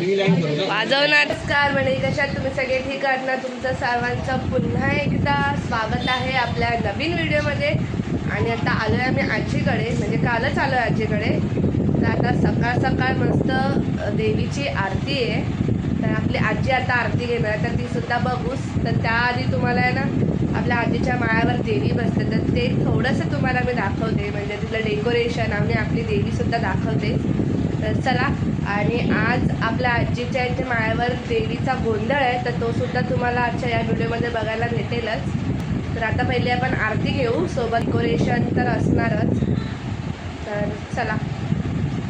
नमस्कार म्हणजे कशात तुम्ही सगळे ठीक आहात ना? तुमचं सर्वांचं पुन्हा एकदा स्वागत आहे आपल्या नवीन व्हिडिओमध्ये. आणि आता आलो आहे आम्ही आजीकडे म्हणजे कालच आलो आहे आजीकडे. तर आता सकाळ सकाळ मस्त देवीची आरती आहे. तर आपली आजी आता आरती घेणार तर ती सुद्धा बघूच तर त्याआधी तुम्हाला आहे ना आपल्या आजीच्या माळ्यावर देवी बसते. तर ते थोडंसं तुम्हाला मी दाखवते. म्हणजे तिथलं डेकोरेशन आम्ही आपली देवीसुद्धा दाखवते. तर चला. आणि आज आपल्या आजीच्या इथे माळ्यावर देवीचा गोंधळ आहे तर तो सुद्धा तुम्हाला आजच्या या व्हिडिओमध्ये बघायला भेटेलच. तर आता पहिले आपण आरती घेऊ. सोबत डेकोरेशन तर असणारच. तर चला.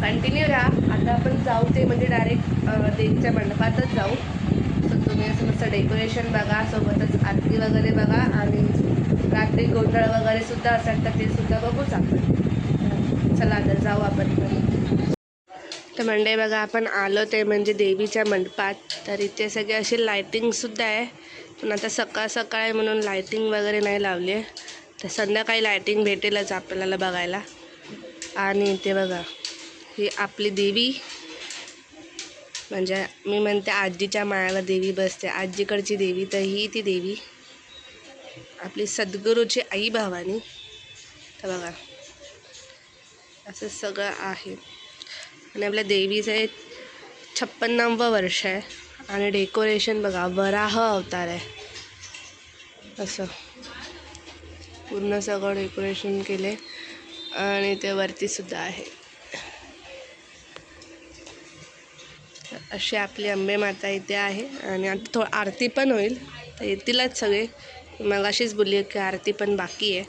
कंटिन्यू राहा. आता आपण जाऊ ते म्हणजे डायरेक्ट देवीच्या मंडपातच जाऊ. तर तुम्ही असं मस्त डेकोरेशन बघा सोबतच आरती वगैरे बघा आणि रात्री गोंधळ वगैरे सुद्धा असेल तर ते सुद्धा बघूच आपण तर चला तर जाऊ आपण तर मंडे बघा आपण आलो ते म्हणजे देवीच्या मंडपात. तर इथे सगळे अशी लायटिंगसुद्धा आहे. पण आता सकाळ सकाळ आहे म्हणून लायटिंग वगैरे नाही लावली आहे. तर संध्याकाळी लायटिंग भेटेलच आपल्याला बघायला. आणि इथे बघा ही आपली देवी. म्हणजे मी म्हणते आजीच्या मायाला देवी बसते. आजीकडची देवी तर ही ती देवी. आपली सद्गुरूची आई भावानी. तर बघा असं सगळं आहे. आणि आपल्या देवीचं एक छप्पन्नावं वर्ष आहे. आणि डेकोरेशन बघा वराह अवतार आहे. असं. पूर्ण सगळं डेकोरेशन केले आणि ते वरतीसुद्धा आहे. अशी आपली अंबे माता इथे आहे. आणि आता थोडं आरती पण होईल. तर येतीलच सगळे. मग अशीच बोलली की आरती पण बाकी आहे.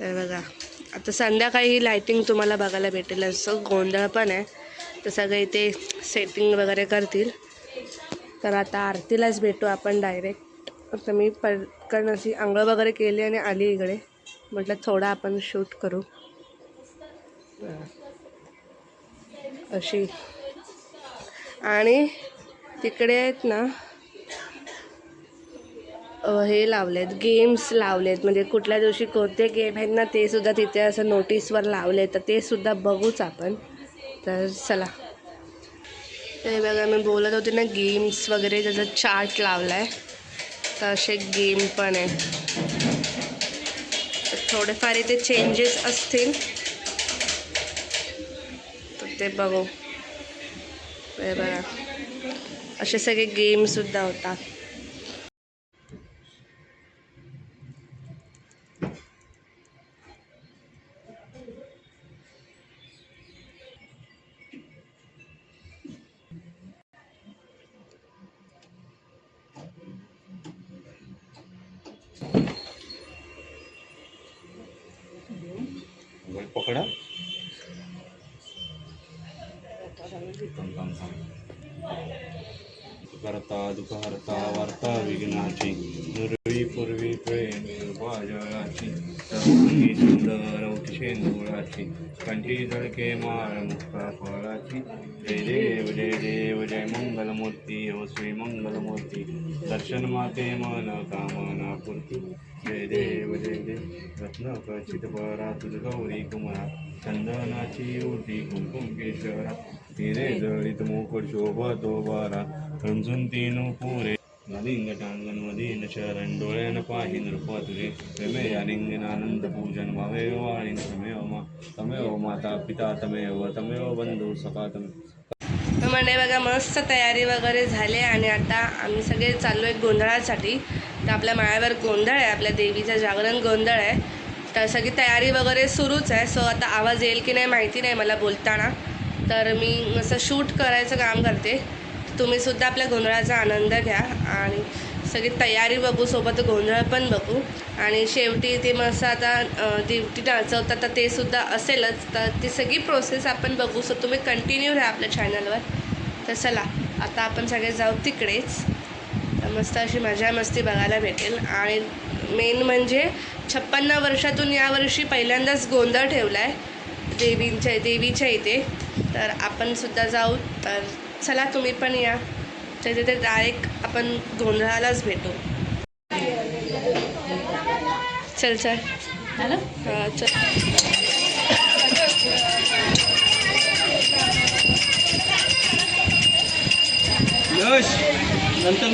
तर बघा. आता संध्याकाळी ही लायटिंग तुम्हाला बघायला भेटेल. असं गोंधळ पण आहे. तर सगळे इथे सेटिंग वगैरे करतील. तर आता आरतीलाच भेटू आपण डायरेक्ट आता मी पटकन अशी आंघोळ वगैरे केली आणि आली इकडे. म्हटलं थोडा आपण शूट करू. अशी. आणि तिकडे आहेत ना हे लावलेत गेम्स लावलेत. म्हणजे कुठल्या दिवशी कोणते गेम आहेत ना ते सुद्धा तिथे असं नोटीसवर लावले तर ते सुद्धा बघूच आपण. तर चला. ते बघा मी बोलत होते ना गेम्स वगैरे त्याचा चार्ट लावला आहे तर असे गेम पण आहे थोडेफार इथे चेंजेस असतील. तर ते बघू. हे बघा. असे सगळे गेमसुद्धा होतात. वर पकडा थांब, थांब, थांब. करता दुखहर्ता वार्ता विघ्नाची. दुर्वी पूर्वी प्रेम जळाची सर्वांगी सुंदर शेंदुळाची कंठी झळके माळ मुक्ता फळाची. जय देव जय देव जय मंगलमूर्ती हो श्री मंगलमूर्ती. दर्शन माते मन कामना पूर्ती. जय देव जय देव. रत्न कचित परा तुझ गौरी कुमारा. चंदनाची ओटी कुंकुम केशरा. हिरे जळीत मुकुट शोभतो बारा रंजून तीन पुरे. लिंग टांगण मधीन शरण डोळ्यान पाहिन रूप तुझे तमेव आनंद पूजन भावे वाळीन तमेव मा. तमेव माता पिता तमेव तमेव बंधू सखा तमेव तर म्हणजे बघा मस्त तयारी वगैरे झाली आणि आता आम्ही सगळे चाललो आहे गोंधळासाठी. तर आपल्या माळ्यावर गोंधळ आहे आपल्या देवीचं जागरण गोंधळ आहे. तर सगळी तयारी वगैरे सुरूच आहे. सो आता आवाज येईल की नाही माहिती नाही मला बोलताना. तर मी असं शूट करायचं काम करते. तुम्ही सुद्धा आपल्या गोंधळाचा आनंद घ्या आणि सगळी तयारी बघू सोबत गोंधळ पण बघू. आणि शेवटी ते मस्त आता दिवटी नाचवतात तर ते सुद्धा असेलच. तर ती सगळी प्रोसेस आपण बघू. सो तुम्ही कंटिन्यू राहा आपल्या चॅनलवर तर चला आता आपण सगळे जाऊ तिकडेच. मस्त अशी मजा मस्ती बघायला भेटेल. आणि मेन म्हणजे छप्पन्न वर्षातून यावर्षी पहिल्यांदाच गोंधळ ठेवला आहे देवींच्या देवीच्या इथे. तर आपण सुद्धा जाऊ. तर चला तुम्ही पण या. तर तिथे डायरेक्ट आपण गोंधळालाच भेटू. चल चल. हां चल. नंतर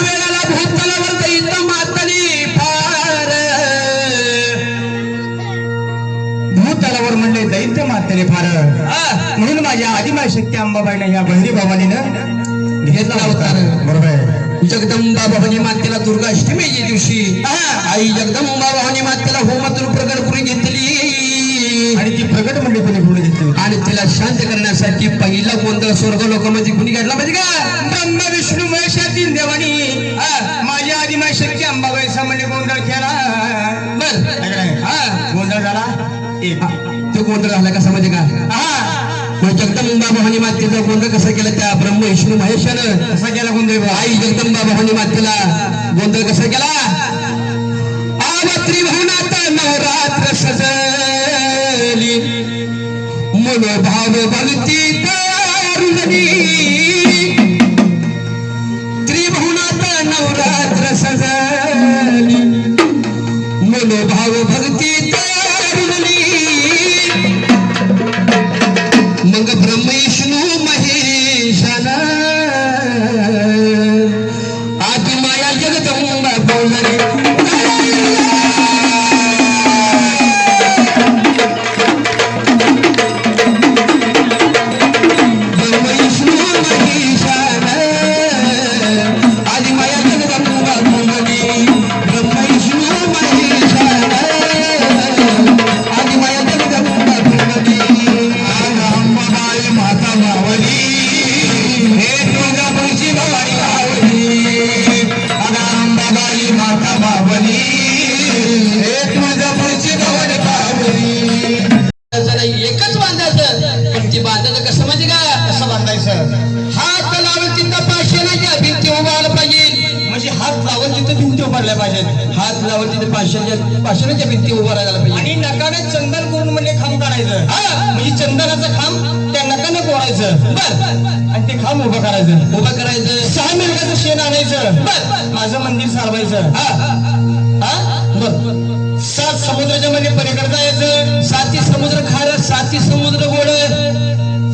वेळेला भूतलावर दैत मातली फार. भूतलावर म्हणले दैत्य मातेने फार. म्हणून माझ्या आदिमाय शक्ती अंबाबाईने या बहिणी भवानीनं घेतला होता. बरोबर आहे. जगदंबा भवानी मातेला दुर्गाष्टमीच्या दिवशी आ, आई जगदंबा भवानी मातेला होमातून प्रकट करून घेतली. आणि ती प्रकट म्हणजे कोणी? आणि तिला शांत करण्यासाठी पहिला गोंधळ स्वर्ग लोकांमध्ये कुणी घडला माहिती का? ब्रह्मा विष्णू महेश या तीन देवानी. माझ्या आदिमाय शक्ती अंबाबाई सामान्य गोंधळ केला. बर. हा. गोंधळ झाला? तो गोंधळ झाला कसा माहिती का? हा. मग जगदंबा भवानी मातेचा गोंधळ कसा केला? त्या ब्रह्म विष्णू महेशानं. कसा केला गोंधळ? आई जगदंबा भवानी मातेला गोंधळ कसा केला? माझं मंदिर सारवायचं. हा हा सात समुद्राच्या मध्ये पलीकडे जायचं. साती समुद्र खारं साती समुद्र गोड.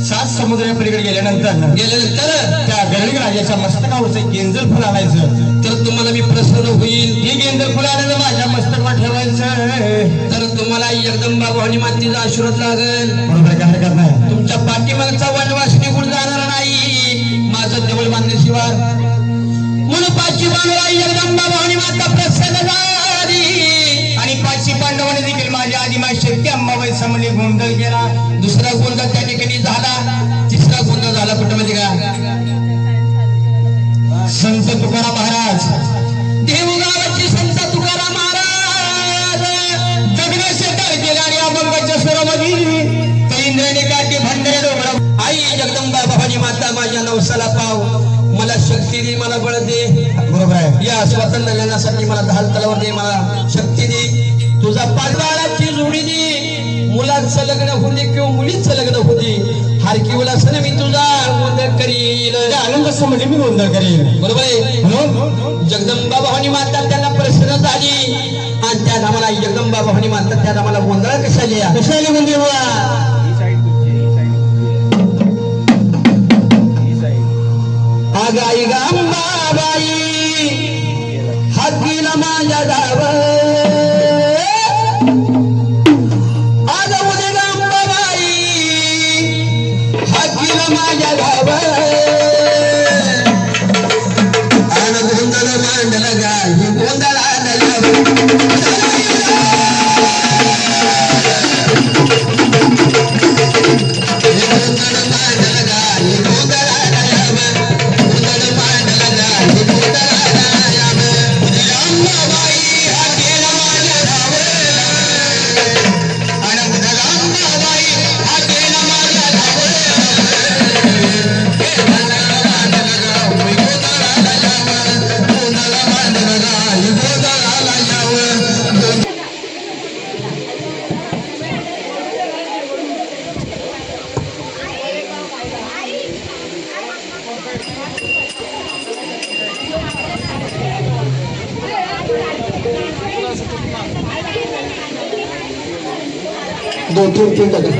सात समुद्राच्या पलीकडे गेल्यानंतर गेल्यानंतर? त्या गरडी राजाच्या मस्तकावरचं गेंजर फुल आणायचं. तर तुम्हाला मी प्रसन्न होईल. हे गेंजर फुल आणायचं माझ्या मस्तकावर ठेवायचं. तर तुम्हाला जगदंबा भवानी मातेचा आशीर्वाद लागेल. बरोबर काय हरकत नाही. तुमच्या पाठीमागचा वनवास निघून जाणार नाही. माझं देवळ बांधल्याशिवाय म्हणून पाचवी पांडवाई जगदंबा भवानी माता प्रसन्न झाली. आणि पाचवी पांडवाने देखील माझ्या आदिमाय शक्ती अंबाबाई समोर गोंधळ केला दुसरा गोंधळ त्या ठिकाणी झाला. तिसरा गोंधळ झाला कुठं म्हणजे का? संत तुकाराम महाराज. देवगावाची संत तुकाराम महाराज. जगण्याचे तर गेला आणि अभंगाच्या स्वरामध्ये इंद्राने काठी भांडरे डोंगरा आई जगदंबा भवानी माता माझ्या नवसाला पाव. मला शक्ती दे मला बळ दे. बरोबर आहे. या स्वातंत्र्य लेण्यासाठी मला दहाल तलावर दे मला शक्ती दे. तुझा पाचबाळाची जोडी दे. मुलाचं लग्न होते किंवा मुलीचं लग्न होते हारकीवला सण मी तुझा गोंधळ करील. आनंद म्हणजे मी गोंधळ करील. बरोबर आहे. म्हणून जगदंबा भवानी माता त्यांना प्रसन्न झाली. आणि त्या आम्हाला जगदंबा भवानी माता त्या आम्हाला गोंधळ कशाली कशाली म्हणजे आगाई गांबाबाई हातीला माझ्या धाव दोन तीन तीन टाका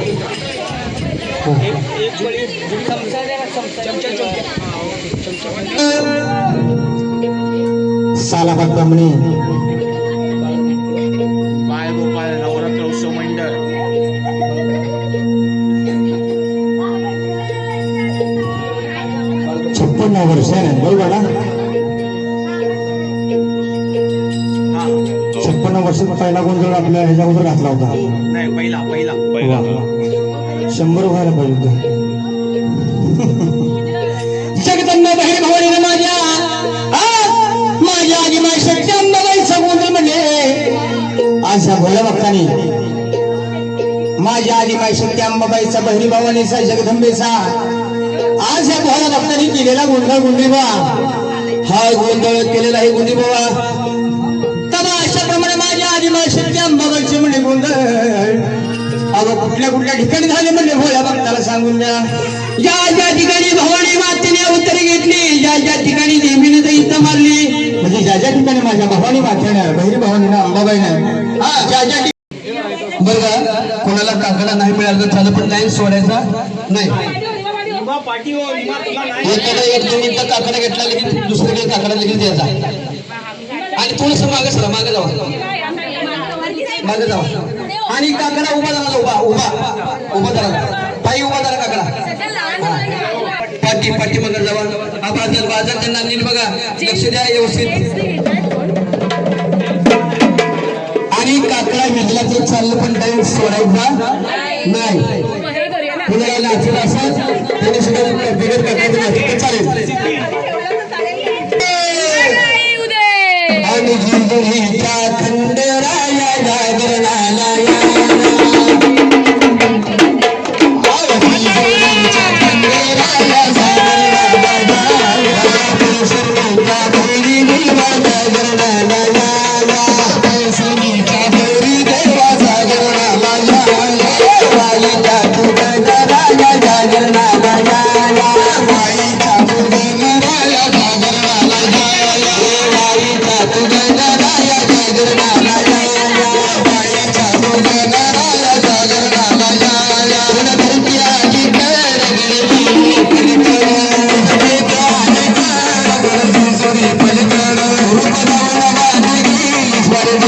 सालाबाद ब्राह्मणी. बाळ गोपाळ नवरात्र उत्सव मंडळ. छप्पन्न वर्ष आहे बरोबर ना? छप्पन्न वर्ष पहिला गोंधळ आपल्या ह्याच्या अगोदर घातला होता. नाही पहिला पहिला. वा. शंभर व्हायला पाहिजे जगदंबा बहीण भवानीने माझ्या. माझ्या आजी माय सत्यांबाईचा गोंधळ म्हणजे आज ह्या भोल्या भक्तानी. माझ्या आजी माय सत्यांबाईचा बहिणी भवानीचा जगदंबेचा. आज ह्या भोल्या भक्तांनी केलेला गोंधळ गुंडीबा हा गोंधळ केलेला आहे गुंडीबाबा गोंधळ अगं कुठल्या कुठल्या ठिकाणी झाले म्हणजे? भोळ्या भक्ताला सांगून द्या. ज्या ज्या ठिकाणी भवानी मातेने अवतरी घेतली ज्या ज्या ठिकाणी देवीने दैत मारली. म्हणजे ज्या ज्या ठिकाणी माझ्या भवानी मातेने बहिरी भवानीनं अंबाबाईनं. हा ज्या ज्या बरं का? कोणाला काकाला नाही मिळालं तर झालं पण लाईन सोडायचा? नाही. एखादा एक मिनिटं काकडा घेतला लगेच दुसरीकडे काकडा लगेच द्यायचा. आणि थोडस मागे सरा मागे जावा. मागे जावा आणि काकडा उभा झाला उभा उभा. उभा झाला पायी उभा झाला काकडा. पाठी पाठी मग जावा. हा बाजार बाजार त्यांना नीट बघा. लक्ष द्या व्यवस्थित. आणि काकडा विजला तर चाललं पण टाइम सोडायचा नाही. कुणाला नाचलं असेल त्यांनी सुद्धा बिगर काकड्याचं नाचलं तर चालेल. आणि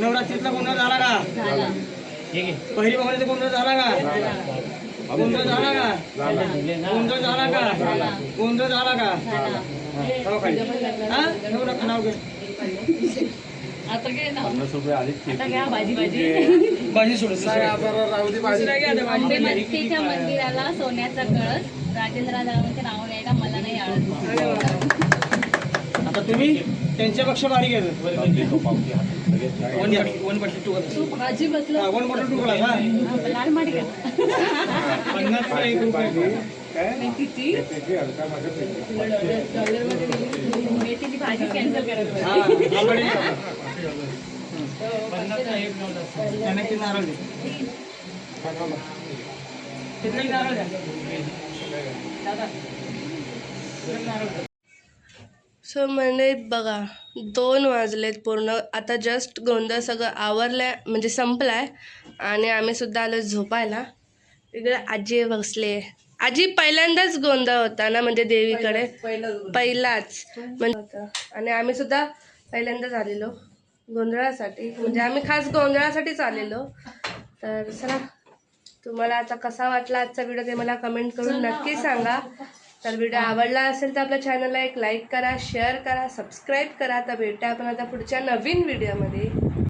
नवरात्रीतला गोंधळ झाला का? पहिली भावाचा गोंधळ झाला का? गोंधळ झाला का? गोंधळ झाला का? गोंधळ झाला का? हो खाली हा? ठेवू नका नाव घे. आता घे ना आता घ्या भाजी सोडून मंदिराला सोन्याचा कळस राजेंद्र दादांच्या नाव घ्यायला मला नाही आवडत. आता तुम्ही? त्यांच्यापेक्षा भारी हा हा. नारळ नारळ सो म्हणजे बघा दोन वाजलेत पूर्ण. आता जस्ट गोंधळ सगळं आवरलाय म्हणजे संपलाय. आणि आम्ही सुद्धा आलो झोपायला. इकडे आजी बसले आजी पहिल्यांदाच गोंधळ होता ना म्हणजे देवीकडे? पहिलाच म्हणजे होता. आणि आम्ही सुद्धा पहिल्यांदाच आलेलो गोंधळासाठी. म्हणजे आम्ही खास गोंधळासाठीच आलेलो. तर चला तुम्हाला आता कसा वाटला आजचा व्हिडिओ ते मला कमेंट करून नक्की सांगा. तर व्हिडिओ आवडला असेल तर आपल्या चॅनलला एक लाईक करा शेअर करा सबस्क्राईब करा. तर भेटूया आपण आता पुढच्या नवीन व्हिडिओमध्ये